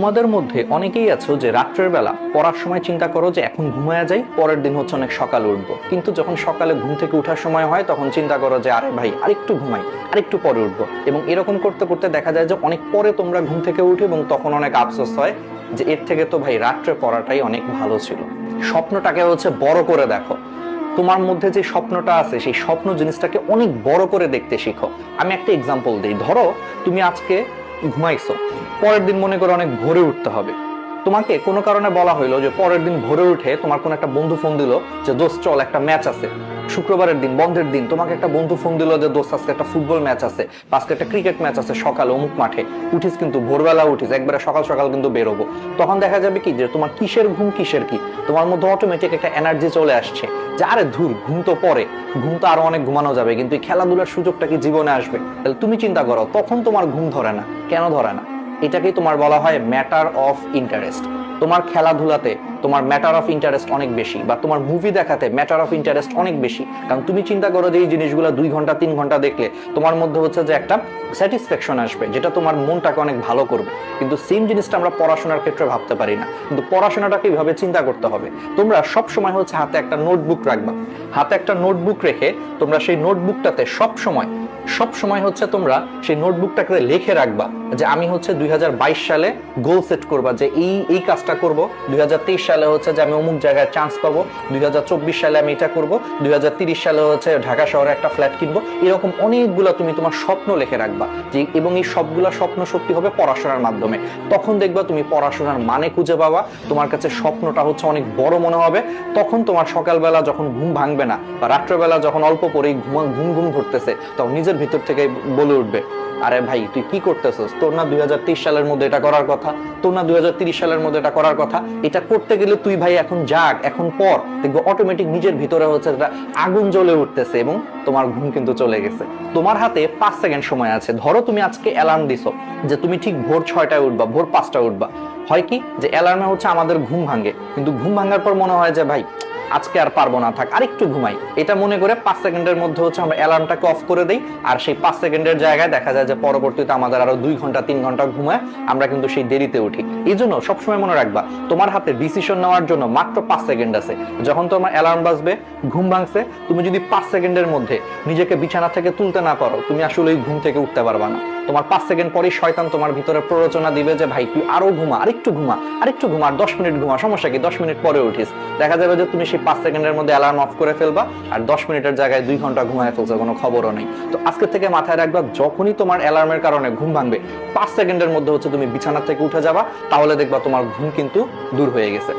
তোমাদের মধ্যে অনেকেই আছো যে রাত্রের বেলা পড়ার সময় চিন্তা করো যে এখন ঘুমায়া যাই, পরের দিন হচ্ছে অনেক সকালে উঠবো। কিন্তু যখন সকালে ঘুম থেকে উঠার সময় হয়, তখন চিন্তা করো যে আরে ভাই, আরেকটু ঘুমাই, আরেকটু পরে উঠবো। এবং এরকম করতে করতে দেখা যায় যে অনেক পরে তোমরা ঘুম থেকে উঠে এবং তখন অনেক আফসোস হয় যে এর থেকে তো ভাই রাত্রে পড়াটাই অনেক ভালো ছিল। স্বপ্নটাকে হচ্ছে বড় করে দেখো। তোমার মধ্যে যে স্বপ্নটা আছে, সেই স্বপ্ন জিনিসটাকে অনেক বড় করে দেখতে শিখো। আমি একটা এক্সাম্পল দিই। ধরো, তুমি আজকে ঘুমাইছো, পরের দিন মনে করে অনেক ভোরে উঠতে হবে। তোমাকে কোনো কারণে বলা হইল যে পরের দিন ভোরে উঠে তোমার কোনো একটা বন্ধু ফোন দিল যে দোষ চল একটা ম্যাচ আছে। শুক্রবারের দিন, বন্ধের দিন, তোমাকে একটা বন্ধু ফোন দিল যে, দোস্ত, আজকে একটা ফুটবল ম্যাচ আছে আজকে একটা ক্রিকেট ম্যাচ আছে, সকালে, অমুক মাঠে, উঠিস কিন্তু, ভোরবেলা উঠিস, একবারে সকাল সকাল কিন্তু বেরোবো। তখন দেখা যাবে কি যে, তোমার কিসের ঘুম, কিসের কি? তোমার মধ্যে অটোমেটিক একটা এনার্জি চলে আসছে যে, আরে ধুর, ঘুম তো পরে, ঘুম তো আরও অনেক ঘুমানো যাবে, কিন্তু এই খেলাধুলার সুযোগটা কি জীবনে আসবে? তাহলে তুমি চিন্তা করো, তখন তোমার ঘুম ধরে না। কেন ধরে না? এটাকেই তোমার বলা হয় ম্যাটার অফ ইন্টারেস্ট তোমার খেলাধুলাতে তোমার ম্যাটার অফ ইন্টারেস্ট অনেক বেশি বা তোমার মুভি দেখাতে ম্যাটার অফ ইন্টারেস্ট অনেক বেশি। কারণ তুমি চিন্তা করো যে এই জিনিসগুলো দুই ঘণ্টা, তিন ঘণ্টা দেখলে তোমার মধ্যে হচ্ছে যে একটা স্যাটিসফ্যাকশন আসবে, যেটা তোমার মনটাকে অনেক ভালো করবে। কিন্তু সেম জিনিসটা আমরা পড়াশোনার ক্ষেত্রে ভাবতে পারি না। কিন্তু পড়াশোনাটাকে এইভাবে চিন্তা করতে হবে। তোমরা সব সময় হচ্ছে হাতে একটা নোটবুক রাখবা। হাতে একটা নোটবুক রেখে তোমরা সেই নোটবুকটাতে সব সময় সব সময় হচ্ছে তোমরা সেই নোটবুকটাকে লিখে রাখবা যে আমি হচ্ছে দুই সালে গোল সেট করবা যে এই এই কাজটা করব। দুই সালে হচ্ছে যে আমি অমুক জায়গায় চান্স পাবো। দুই সালে আমি এটা করব। দুই সালে হচ্ছে ঢাকা শহরে একটা ফ্ল্যাট কিনবো। এরকম অনেকগুলো তুমি তোমার স্বপ্ন লিখে রাখবা যে এবং এই সবগুলা স্বপ্ন সত্যি হবে পড়াশোনার মাধ্যমে। তখন দেখবা তুমি পড়াশোনার মানে খুঁজে পাবা। তোমার কাছে স্বপ্নটা হচ্ছে অনেক বড় মনে হবে। তখন তোমার সকালবেলা যখন ঘুম ভাঙবে না বা রাত্রেবেলা যখন অল্প পরেই ঘুম ঘুম ঘুম ধরতেছে তখন নিজের ভিতর থেকে বলে উঠবে, আরে ভাই, তুই কি করতেছিস? তোর না দুই সালের মধ্যে এটা করার কথা, তোর না দুই সালের মধ্যে এটা করার কথা। এটা করতে গেলে তুই ভাই এখন যাক এখন পর। দেখব অটোমেটিক নিজের ভিতরে হচ্ছে এটা আগুন জ্বলে উঠতেছে এবং তোমার ঘুম কিন্তু চলে গেছে। তোমার হাতে পাঁচ সেকেন্ড সময় আছে। ধরো তুমি আজকে অ্যালার্ম দিছো যে তুমি ঠিক ভোর ছয়টায় উঠবা, ভোর পাঁচটায় উঠবা। হয় কি? যে অ্যালার্মে হচ্ছে আমাদের ঘুম ভাঙে। কিন্তু ঘুম ভাঙার পর মনে হয় যে ভাই আজকে আর পারব না, থাক, আরেকটু ঘুমাই। এটা মনে করে পাঁচ সেকেন্ডের মধ্যে হচ্ছে আমরা অ্যালার্মটাকে অফ করে দেই, আর সেই পাঁচ সেকেন্ডের জায়গায় দেখা যায় যে পরবর্তীতে আমাদের আরও দুই ঘণ্টা, তিন ঘণ্টা ঘুমায়, আমরা কিন্তু সেই দেরিতে উঠি। এই জন্য সবসময় মনে রাখবা, তোমার হাতে ডিসিশন নেওয়ার জন্য মাত্র পাঁচ সেকেন্ড আছে। যখন তোমার অ্যালার্ম বাজবে, ঘুম ভাঙছে, তুমি যদি পাঁচ সেকেন্ডের মধ্যে নিজেকে বিছানা থেকে তুলতে না পারো, তুমি আসলে ঘুম থেকে উঠতে পারবা না। তোমার পাঁচ সেকেন্ড পরেই শয়তান তোমার ভিতরে প্ররোচনা দিবে যে, ভাই, তুই আরও ঘুমা, আরেকটু ঘুমা আরেকটু ঘুমা, আর দশ মিনিট ঘুমা, সমস্যা কি? দশ মিনিট পরে উঠিস। দেখা যাবে যে তুমি সেই পাঁচ সেকেন্ডের মধ্যে অ্যালার্ম অফ করে ফেলবা আর দশ মিনিটের জায়গায় দুই ঘণ্টা ঘুমায় ফেলছে, কোনো খবরও নেই। তো আজকে থেকে মাথায় রাখবা, যখনই তোমার অ্যালার্মের কারণে ঘুম ভাঙবে, পাঁচ সেকেন্ডের মধ্যে হচ্ছে তুমি বিছানা থেকে উঠে যাবা, তাহলে দেখবা তোমার ঘুম কিন্তু দূর হয়ে গেছে।